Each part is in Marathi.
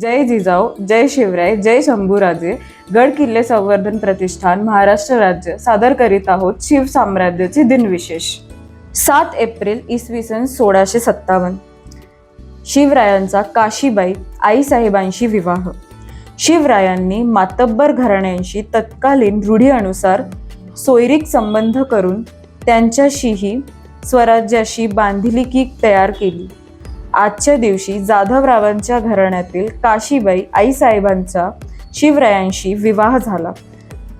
जय जिजाऊ जय शिवराय जय शंभूराजे. गड किल्ले संवर्धन प्रतिष्ठान महाराष्ट्र राज्य. सादर करीत आहोत शिव साम्राज्याचे दिनविशेष. सात एप्रिल इसवी सन सोळाशे सत्तावन्न. शिवरायांचा काशीबाई आईसाहेबांशी विवाह. शिवरायांनी मातब्बर घराण्यांशी तत्कालीन रूढीअनुसार सोयरीक संबंध करून त्यांच्याशीही स्वराज्याशी बांधिलिकी तयार केली. आजच्या दिवशी जाधवरावांच्या घराण्यातील काशीबाई आईसाहेबांचा शिवरायांशी विवाह झाला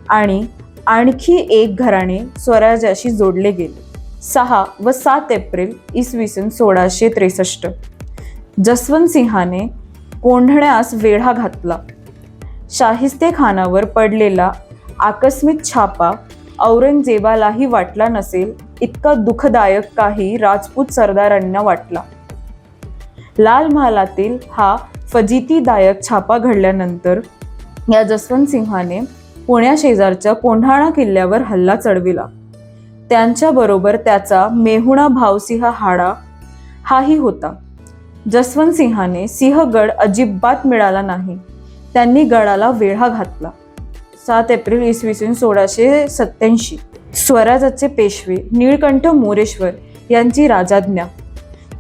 आणि आणखी एक घराणे स्वराज्याशी जोडले गेले. सहा व सात एप्रिल इसवी सन सोळाशे त्रेसष्ट. जसवंत सिंहाने कोंढण्यास वेढा घातला. शाहिस्ते खानावर पडलेला आकस्मिक छापा औरंगजेबालाही वाटला नसेल इतका दुःखदायक काही राजपूत सरदारांना वाटला. लाल महालातील हा फजितीदायक छापा घडल्यानंतर या जसवंत सिंहाने पुण्या शेजारच्या कोंढाणा किल्ल्यावर हल्ला चढविला. त्यांच्याबरोबर त्याचा मेहुणा भावसिंह हाडा हाही होता. जसवंत सिंहाने सिंहगड अजिबात मिळाला नाही. त्यांनी गडाला वेढा घातला. सात एप्रिल इसवी सन सोळाशे सत्याऐंशी स्वराजाचे पेशवे निळकंठ मोरेश्वर यांची राजाज्ञा.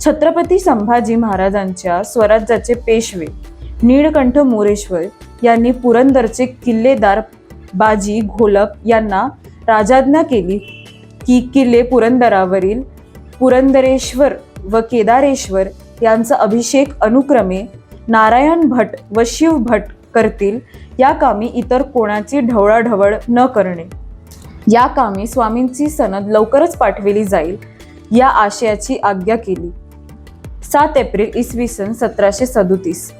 छत्रपती संभाजी महाराजांच्या स्वराज्याचे पेशवे नीळकंठ मोरेश्वर यांनी पुरंदरचे किल्लेदार बाजी घोलप यांना राजाज्ञा केली. की किल्ले पुरंदरावरील पुरंदरेश्वर व केदारेश्वर यांचा अभिषेक अनुक्रमे नारायण भट व शिव भट करतील या कामी इतर कोणाची ढवळाढवळ न करणे. या कामी स्वामींची सनद लवकरच पाठविली जाईल या आशयाची आज्ञा केली. सात एप्रिल इसवी सन सतराशे सदोतीस.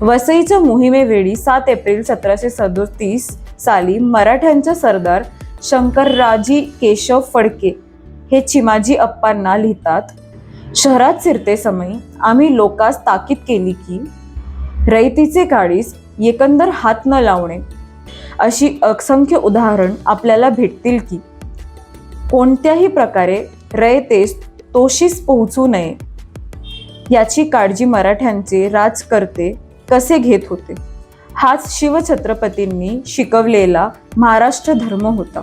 वसईच्या मोहिमेवेळी सात एप्रिल सतराशे सदोतीस साली मराठ्यांचा सरदार शंकरराजी केशव फडके हे चिमाजी अप्पांना लिहितात शहरात शिरते समयी आम्ही लोकास ताकीद केली की रयतीचे काळीस एकंदर हात न लावणे अशी असंख्य उदाहरण आपल्याला भेटतील की कोणत्याही प्रकारे रयतेस तोशीस पोहोचू नये याची काळजी मराठ्यांचे राजकर्ते कसे घेत होते? हाच शिवछत्रपतींनी शिकवलेला महाराष्ट्र धर्म होता.